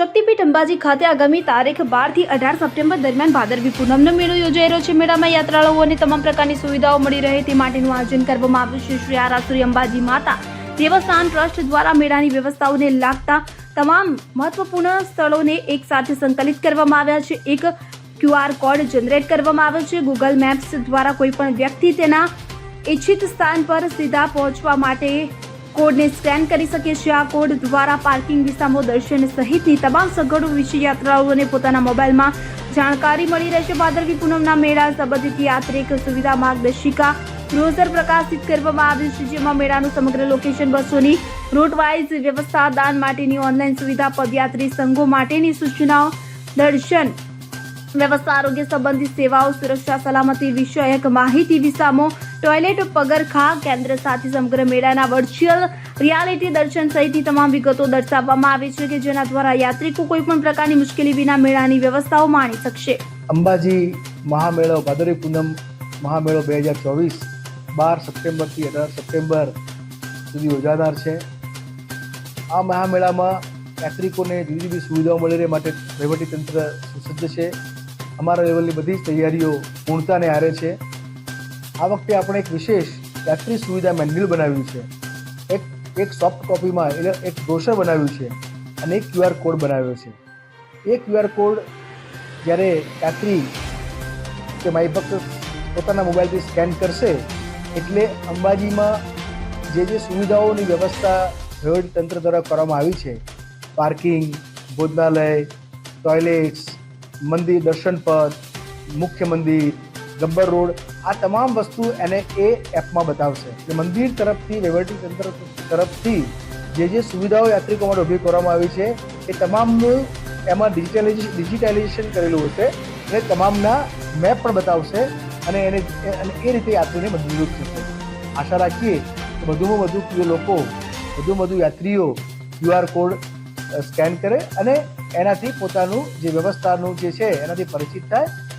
શક્તિપીઠ અંબાજી ખાતે આગામી તારીખ બારથી અઢાર સપ્ટેમ્બર દરમિયાન ભાદરવી પૂનમનો મેળો યોજાઈ રહ્યો છે. મેળામાં યાત્રાળુઓને તમામ પ્રકારની સુવિધાઓ મળી રહે તે માટેનું આયોજન કરવામાં આવ્યું છે. શ્રી આરાસુરી અંબાજી માતા દેવસ્થાન ટ્રસ્ટ દ્વારા મેળાની વ્યવસ્થાઓને લાગતા તમામ મહત્વપૂર્ણ સ્થળોને એક સાથે સંકલિત કરવામાં આવ્યા છે. એક ક્યુઆર કોડ જનરેટ કરવામાં આવ્યો છે. ગૂગલ મેપ્સ દ્વારા કોઈપણ વ્યક્તિ તેના ઇચ્છિત સ્થાન પર સીધા પહોંચવા માટે કોડને સ્કેન કરી શકે છે આ કોડ દ્વારા પાર્કિંગ વિસામો દર્શન સહિતની તમામ સગવડો વિશે યાત્રાળુઓને પોતાના મોબાઈલમાં જાણકારી મળી રહેશે. ભાદરવી પૂનમના મેળા સંબંધિત યાત્રિક સુવિધા માર્ગદર્શિકા બ્રોઝર પ્રકાશિત કરવામાં આવ્યું છે, જેમાં મેળાનું સમગ્ર લોકેશન બસોની રૂટ વાઇઝ વ્યવસ્થા, દાન માટેની ઓનલાઈન સુવિધા, પદયાત્રી સંઘો માટેની સૂચનાઓ, દર્શન વ્યવસ્થા, આરોગ્ય સંબંધિત સેવાઓ, સુરક્ષા, સલામતી વિષયક માહિતી વિસામો ટોયલેટ પગરખા કેન્દ્ર સાથે સમગ્ર મેળાના વર્ચ્યુઅલ રિયાલિટી દર્શન સહિતની તમામ વિગતો દર્શાવવામાં આવી છે કે જેના દ્વારા યાત્રિકો કોઈ પણ પ્રકારની મુશ્કેલી વિના મેળાની વ્યવસ્થાઓ માણી શકશે. અંબાજી મહામેળો, ભાદરવી પૂનમ મહામેળો બે હજાર ચોવીસ બાર સપ્ટેમ્બરથી અઢાર સપ્ટેમ્બર સુધી યોજાનાર છે. આ મહામેળામાં યાત્રિકોને જુદી જુદી સુવિધાઓ મળી રહે માટે વહીવટીતંત્ર સુસજ્જ છે. અમારા લેવલની બધી જ તૈયારીઓ પૂર્ણતાને આરે છે. આ વખતે આપણે એક વિશેષ યાત્રી સુવિધા મેન્યુઅલ બનાવ્યું છે. એક એક સોફ્ટ કોપીમાં એટલે એક બ્રોશર બનાવ્યું છે અને એક ક્યુઆર કોડ બનાવ્યો છે. એ ક્યુઆર કોડ જ્યારે યાત્રી કે માય ભક્ત પોતાના મોબાઈલથી સ્કેન કરશે, એટલે અંબાજીમાં જે જે સુવિધાઓની વ્યવસ્થા તંત્ર દ્વારા કરવામાં આવી છે, પાર્કિંગ, ભોજનાલય, ટોયલેટ્સ, મંદિર દર્શન પથ, મુખ્ય મંદિર ગબ્બર રોડ, આ તમામ વસ્તુ એને એ એપમાં બતાવશે એટલે મંદિર તરફથી, વહીવટી તંત્ર તરફથી જે જે સુવિધાઓ યાત્રિકો માટે ઊભી કરવામાં આવી છે, એ તમામનું એમાં ડિજિટલાઇઝેશન ડિજિટાઇઝેશન કરેલું હશે અને તમામના મેપ પણ બતાવશે અને એને, અને એ રીતે યાત્રીને મદદરૂપ થશે આશા રાખીએ કે વધુમાં વધુ લોકો, વધુમાં વધુ યાત્રીઓ ક્યુઆર કોડ સ્કેન કરે અને એનાથી પોતાનું જે વ્યવસ્થાનું જે છે, એનાથી પરિચિત થાય